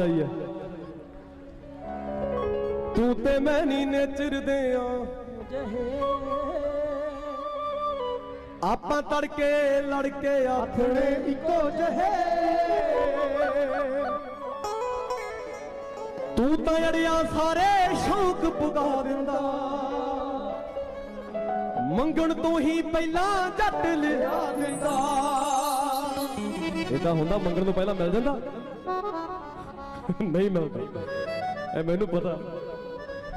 ਆਈ ਹੈ। ਤੂੰ ਤੇ ਮੈਂ ਨੀ ਨੇਚਰਦੇ ਆ ਆਪਾਂ ਤੜਕੇ ਲੜਕੇ ਆਥਣੇ ਇੱਕੋ ਜਿਹੇ। ਤੂੰ ਤਾਂ ਅੜਿਆ ਸਾਰੇ ਸ਼ੌਕ ਪੁਗਾ ਦਿੰਦਾ। ਮੰਗਣ ਤੋਂ ਹੀ ਪਹਿਲਾਂ ਜੱਟ ਲਿਆ ਦਿੰਦਾ। ਇਹ ਤਾਂ ਹੁੰਦਾ ਮੰਗਣ ਤੋਂ ਪਹਿਲਾਂ ਮਿਲ ਜਾਂਦਾ। ਨਹੀਂ ਮਿਲਦਾ। ਇਹ ਮੈਨੂੰ ਪਤਾ।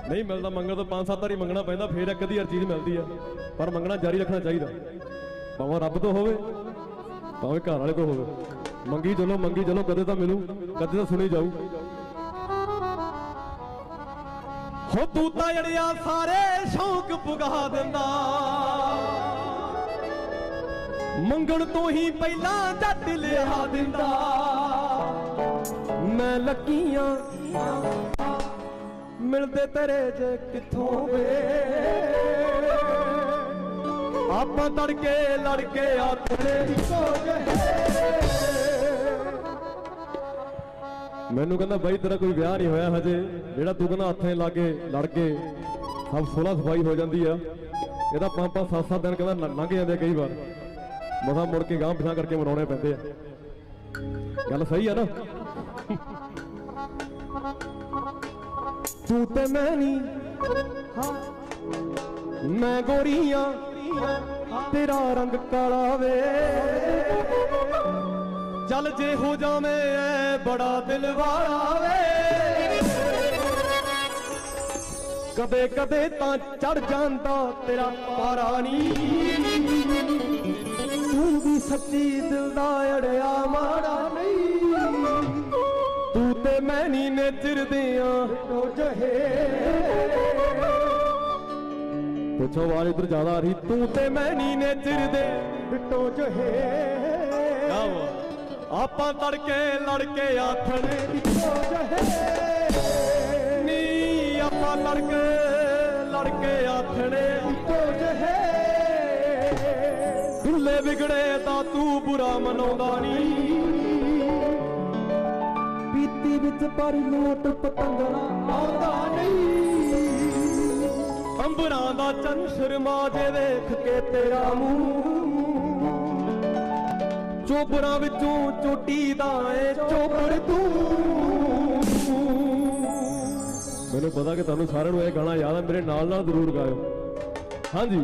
ਨਹੀਂ ਮਿਲਦਾ ਮੰਗਣ ਤੋਂ ਪੰਜ ਸੱਤ ਵਾਰੀ ਮੰਗਣਾ ਪੈਂਦਾ, ਫੇਰ ਇੱਕ ਅੱਧੀ ਹਰ ਚੀਜ਼ ਮਿਲਦੀ ਆ। ਪਰ ਮੰਗਣਾ ਜਾਰੀ ਰੱਖਣਾ ਚਾਹੀਦਾ। ਭਾਵੇਂ ਰੱਬ ਤੋਂ ਹੋਵੇ, ਭਾਵੇਂ ਘਰ ਵਾਲੇ ਤੋਂ ਹੋਵੇ। ਮੰਗੀ ਚਲੋ ਮੰਗੀ ਚਲੋ, ਕਦੇ ਤਾਂ ਮਿਲੂ, ਕਦੇ ਤਾਂ ਸੁਣੀ ਜਾਊ। ਹੋ ਤੂੰ ਤਾਂ ਜੜਿਆ ਸਾਰੇ ਸ਼ੌਕ ਪੁਗਾ ਦਿੰਦਾ। ਮੰਗਣ ਤੋਂ ਹੀ ਪਹਿਲਾਂ ਜੱਟ ਲਿਆ ਦਿੰਦਾ। ਮੈਂ ਲੱਗੀਆਂ ਮਿਲਦੇ ਤੇਰੇ ਜੇ ਕਿੱਥੋਂ ਵੇ। ਆਪਾਂ ਤੜਕੇ ਲੜਕੇ ਆਥਣੇ ਇੱਕੋ ਜਿਹੇ ਮੈਨੂੰ ਕਹਿੰਦਾ ਬਾਈ, ਤੇਰਾ ਕੋਈ ਵਿਆਹ ਨਹੀਂ ਹੋਇਆ ਹਜੇ। ਜਿਹੜਾ ਤੂੰ ਕਹਿੰਦਾ ਹੱਥਾਂ ਲਾਗੇ ਲੜ ਕੇ ਸਭ ਸੋਲਾ ਸਫ਼ਾਈ ਹੋ ਜਾਂਦੀ ਆ। ਇਹਦਾ ਪੰਜ ਪੰਜ ਸੱਤ ਸੱਤ ਦਿਨ ਕਹਿੰਦਾ ਲੰਘ ਜਾਂਦੇ ਆ ਕਈ ਵਾਰ। ਮਸਾ ਮੁੜ ਕੇ ਗਾਂਹ ਪਿਛਾਂ ਕਰਕੇ ਮਨਾਉਣੇ ਪੈਂਦੇ ਆ। ਗੱਲ ਸਹੀ ਆ ਨਾ? ਤੂੰ ਤੇ ਮੈਂ ਨਹੀਂ ਮੈਂ ਗੋਰੀਆਂ, ਤੇਰਾ ਰੰਗ ਕਾਲਾ ਵੇ। ਚੱਲ ਜੇ ਹੋ ਜਾਵੇਂ ਐ, ਬੜਾ ਦਿਲ ਵਾਲਾ ਵੇ। ਕਦੇ ਕਦੇ ਤਾਂ ਚੜ ਜਾਂਦਾ ਤੇਰਾ ਪਾਰਾ ਨੀ। ਤੂੰ ਵੀ ਸੱਚੀ ਦਿਲ ਦਾ ਅੜਿਆ ਮਾੜਾ ਨਹੀਂ। ਤੂੰ ਨੇ ਮੈਂ ਨਹੀਂ ਜਹੇ ਪੁੱਛੋ ਵਾਰ ਇਧਰ ਜ਼ਿਆਦਾ ਆ ਰਹੀ, ਤੂੰ ਤੇ ਮੈਨੀ ਨੇ ਚਿਰਦੇ ਟੋ ਜਹੇ ਆਪਾਂ ਤੜਕੇ ਲੜਕੇ ਆਥਣ। ਇੱਕੋ ਜਹੇ ਨੀ, ਆਪਾਂ ਤੜਕੇ ਲੜਕੇ ਆਥਣੇ। ਇੱਕੋ ਜਹੇ ਦੁੱਲੇ ਵਿਗੜੇ ਤਾਂ ਤੂੰ ਬੁਰਾ ਮਨਾਉਂਦਾ ਨਹੀਂ ਵਿੱਚ ਪਰ ਲੋਟ ਪਤੰਗੜਾ ਆਉਂਦਾ ਨਹੀਂ। ਅੰਬਰਾਂ ਦਾ ਚੰਨ ਸ਼ਰਮਾ ਜੇ ਵੇਖ ਕੇ ਤੇਰਾ ਮੂੰਹ। ਚੋਬਰਾਂ ਵਿੱਚੋਂ ਚੋਟੀ ਦਾ ਏ ਚੋਬਰ ਤੂੰ। ਮੈਨੂੰ ਪਤਾ ਕਿ ਤੁਹਾਨੂੰ ਸਾਰਿਆਂ ਨੂੰ ਇਹ ਗਾਣਾ ਯਾਦ ਹੈ ਮੇਰੇ ਨਾਲ ਨਾਲ ਜ਼ਰੂਰ ਗਾਇਓ। ਹਾਂਜੀ।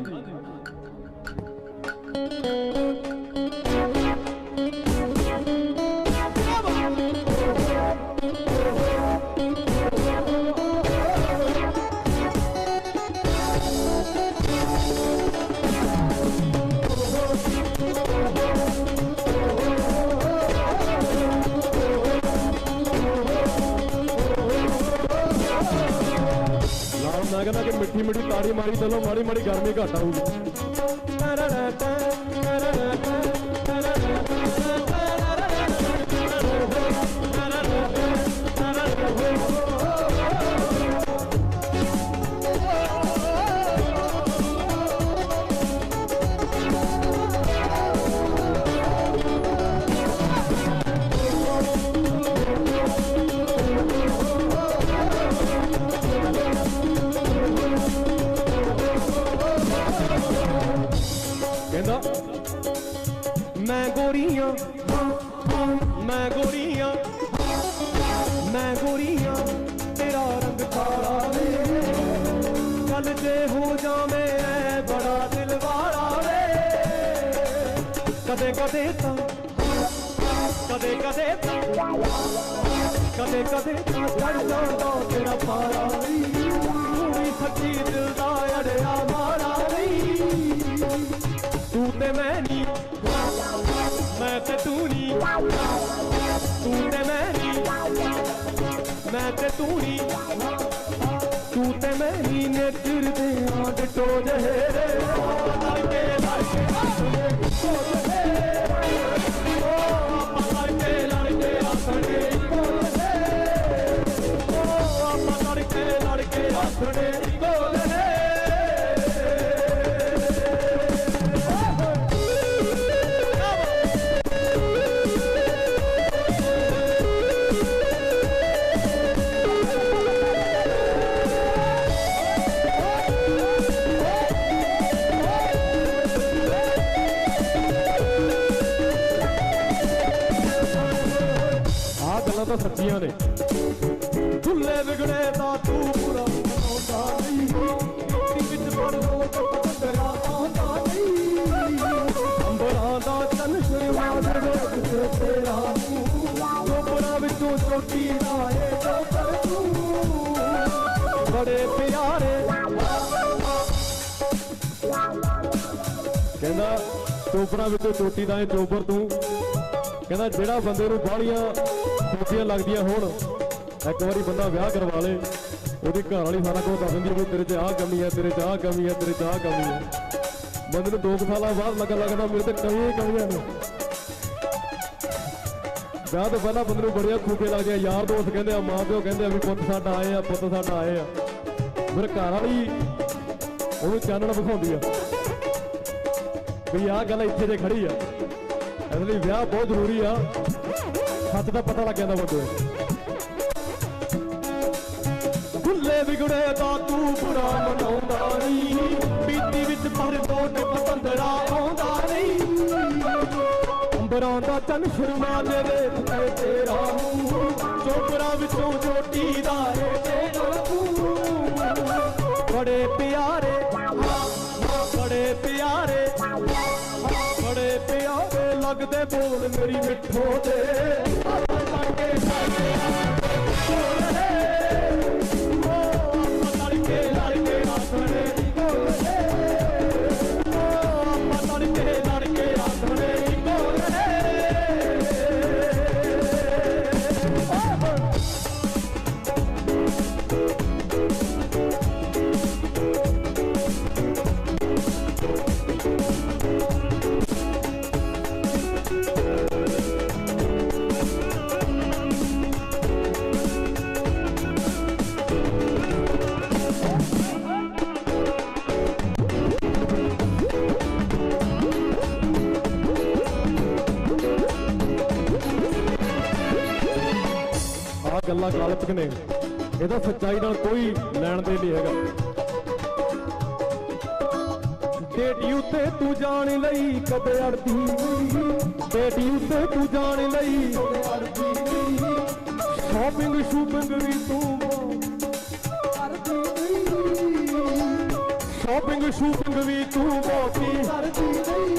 ਕਹਿੰਦਾ ਕਿ ਮਿੱਠੀ ਮਿੱਠੀ ਤਾੜੀ ਮਾਰੀ ਚਲੋ ਮਾੜੀ ਕਦੇ ਕਦੇ ਤਾਂ, ਕਦੇ ਕਦੇ ਕਦੇ ਕਦੇ ਚੜ ਜਾਂਦਾ ਤੇਰਾ ਪਾਰਾ ਤੂੰ ਵੀ ਸੱਚੀ ਦਿਲ ਦਾ ਅੜਿਆ ਮਾਰਾ ਨਹੀਂ। ਤੂੰ ਤੇ ਮੈਂ ਨਹੀਂ ਮੈਂ ਤੇ ਤੂੰ ਨਹੀਂ ਤੂੰ ਤੇ ਮੈਂ ਨਹੀਂ ਮੈਂ ਤੇ ਤੂੰ ਨਹੀਂ ਤੂੰ ਤੇ ਮੈਂ ਨਹੀਂ ਨੇ ਫਿਰਦੇ ਆਂ ਡਟੋ ਜਹੇ ਲੜਕੇ ਲੜਕੇ ਆਸਣੇ ਸੱਚੀਆਂ ਨੇ। ਝੁੱਲੇ ਵਿਗੜੇ ਦਾ ਤੂੰ ਪੂਰਾ ਆਉਂਦਾ ਨਹੀਂ। ਮਿੱਟੀ ਵਿੱਚ ਵੜ ਲੋਟ ਪਤੰਦਰਾ ਆਉਂਦਾ ਨਹੀਂ। ਅੰਬਰਾਂ ਦਾ ਚੰਨ ਸ਼ੁਰੂਆਤ ਵਿੱਚ ਤੇਰਾ ਮੂੰਹ। ਚੋਪੜਾ ਵਿੱਚੋਂ ਚੋਟੀ ਆਏ ਜੋ ਤੂੰ। ਬੜੇ ਪਿਆਰੇ। ਕਹਿੰਦਾ, ਚੋਪੜਾ ਵਿੱਚੋਂ ਚੋਟੀ ਦਾ ਇਹ ਚੋਬਰ ਤੂੰ। ਕਹਿੰਦਾ, ਜਿਹੜਾ ਬੰਦੇ ਨੂੰ ਬਾਹਲੀਆਂ ਖੁਸ਼ੀਆਂ ਲੱਗਦੀਆਂ ਹੋਣ। ਇੱਕ ਵਾਰੀ ਬੰਦਾ ਵਿਆਹ ਕਰਵਾ ਲੇ, ਉਹਦੀ ਘਰ ਵਾਲੀ ਸਾਰਾ ਕੁਝ ਦੱਸ ਦਿੰਦੀ ਵੀ ਤੇਰੇ 'ਚ ਆਹ ਕਮੀ ਹੈ, ਤੇਰੇ 'ਚ ਆਹ ਕਮੀ ਹੈ, ਤੇਰੇ 'ਚ ਆਹ ਕਮੀ ਹੈ। ਬੰਦੇ ਨੂੰ ਦੋ ਕੁ ਸਾਲਾਂ ਬਾਅਦ ਲੱਗਣ ਲੱਗਦਾ ਮੇਰੇ ਤੇ ਕਮੀਆਂ ਹੀ ਕਮੀਆਂ ਨੇ। ਵਿਆਹ ਤੋਂ ਪਹਿਲਾਂ ਬੰਦੇ ਨੂੰ ਬੜੀਆਂ ਖੂਕੇ ਲੱਗਦੀਆਂ, ਯਾਰ ਦੋਸਤ ਕਹਿੰਦੇ ਆ, ਮਾਂ ਪਿਓ ਕਹਿੰਦੇ ਆ ਵੀ ਪੁੱਤ ਸਾਡਾ ਆਏ ਆ, ਪੁੱਤ ਸਾਡਾ ਆਏ ਆ। ਫਿਰ ਘਰ ਵਾਲੀ ਉਹਨੂੰ ਚਾਨਣ ਵਿਖਾਉਂਦੀ ਆ ਵੀ ਆਹ ਗੱਲ ਇੱਥੇ ਤੇ ਖੜੀ ਆ, ਇਸ ਲਈ ਵਿਆਹ ਬਹੁਤ ਜ਼ਰੂਰੀ ਆ। ਸੱਚ ਦਾ ਪਤਾ ਲੱਗ ਜਾਂਦਾ ਬੰਦੇ ਨੂੰ ਵਿਗੜੇ ਦਾ ਤੂੰ ਬੁਰਾ ਮਨਾਉਂਦਾ ਨਹੀਂ। ਬੀਤੀ ਵਿੱਚ ਪਰ ਦੋਟ ਪਤੰਦਰਾ ਆਉਂਦਾ ਨਹੀਂ। ਅੰਬਰਾਂ ਦਾ ਚੰਨ ਸ਼ਰਮਾ ਦੇ ਤੇ ਤੇਰਾ ਮੂੰਹ। ਚੋਪੜਾ ਵਿੱਚੋਂ ਚੋਟੀ ਦਾ ਏ ਬੋਲ ਮੇਰੀ ਮਿੱਠੋ ਦੇ ਲਾਗੇ ਲਾਗੇ ਗੱਲਾਂ ਕਾਲਪਿਕ ਨੇ। ਇਹਦਾ ਸੱਚਾਈ ਨਾਲ ਕੋਈ ਲੈਣ ਦੇ ਨਹੀਂ ਹੈਗਾ। ਡੇਟੀ ਉੱਤੇ ਤੂੰ ਜਾਣ ਲਈ ਕਦੇ ਅੜਦੀ। ਡੇਟੀ ਉੱਤੇ ਤੂੰ ਜਾਣ ਲਈ ਸ਼ਾਪਿੰਗ ਸ਼ੂਪਿੰਗ ਵੀ ਤੂੰ ਸ਼ਾਪਿੰਗ ਸ਼ੂਪਿੰਗ ਵੀ ਤੂੰ ਬਹੁਤੀ ਕਰਦੀ ਨਹੀਂ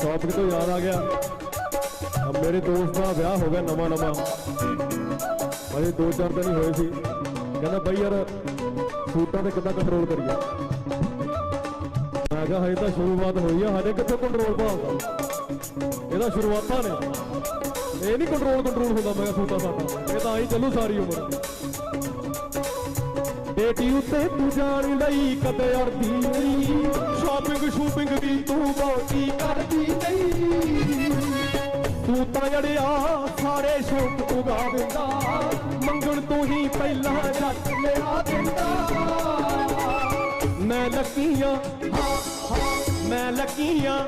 ਸ਼ਾਪਿੰਗ ਤੋਂ ਯਾਦ ਆ ਗਿਆ। ਮੇਰੇ ਦੋਸਤ ਦਾ ਵਿਆਹ ਹੋ ਗਿਆ ਨਵਾਂ ਨਵਾਂ। ਅਜੇ ਦੋ ਚਾਰ ਦਿਨ ਹੀ ਹੋਏ ਸੀ। ਕਹਿੰਦਾ ਬਾਈ ਯਾਰ, ਸੂਟਾਂ ਤੇ ਕਿੱਦਾਂ ਕੰਟਰੋਲ ਕਰੀਏ? ਮੈਂ ਕਿਹਾ, ਹਜੇ ਤਾਂ ਸ਼ੁਰੂਆਤ ਹੋਈ ਆ, ਹਜੇ ਕਿੱਥੇ ਕੰਟਰੋਲ ਭਾਉਂਦਾ ਇਹਦਾ ਸ਼ੁਰੂਆਤਾਂ ਨੇ। ਇਹ ਨਹੀਂ ਕੰਟਰੋਲ ਕੰਟਰੋਲ ਹੁੰਦਾ, ਮੈਂ ਕਿਹਾ, ਸੂਟਾਂ ਸਾਡਾ ਇਹ ਤਾਂ ਆਈ ਚੱਲੂ ਸਾਰੀ ਉਮਰ। ਬੇਟੀ ਉੱਤੇ ਤੂੰ ਜਾਣ ਲਈ ਕਦੇ ਅੜਦੀ ਨਹੀਂ। ਸ਼ਾਪਿੰਗ ਸ਼ੂਪਿੰਗ ਵੀ ਤੂੰ ਬਹੁਤੀ ਕਰਦੀ ਨਹੀਂ। ਤੂੰ ਤਾਂ ਜੜਿਆ ਸਾਰੇ ਸ਼ੌਕ ਉਗਾ ਦਿੰਦਾ। ਮੰਗਣ ਤੋਂ ਹੀ ਪਹਿਲਾਂ ਜੱਟ ਲਿਆ ਦਿੰਦਾ। ਮੈਂ ਲੱਗੀਆਂ ਮੈਂ ਲੱਗੀਆਂ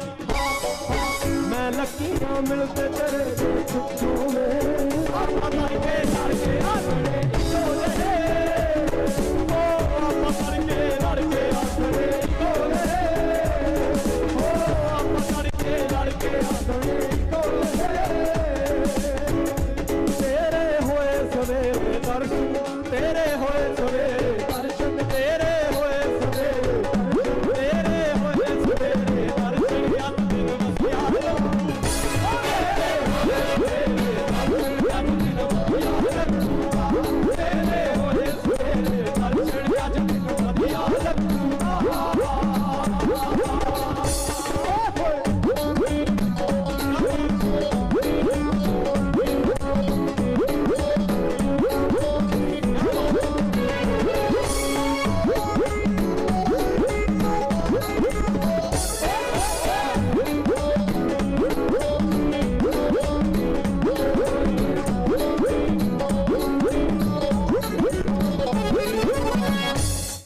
ਮੈਂ ਲੱਗੀਆਂ ਮਿਲਦੇ ਤੇਰੇ ਚੁੱਚੂ ਨੇ? ਆਪਾਂ ਲੜਕੇ ਲੜਕੇ ਆਸਰੇ ਕੋਲੇ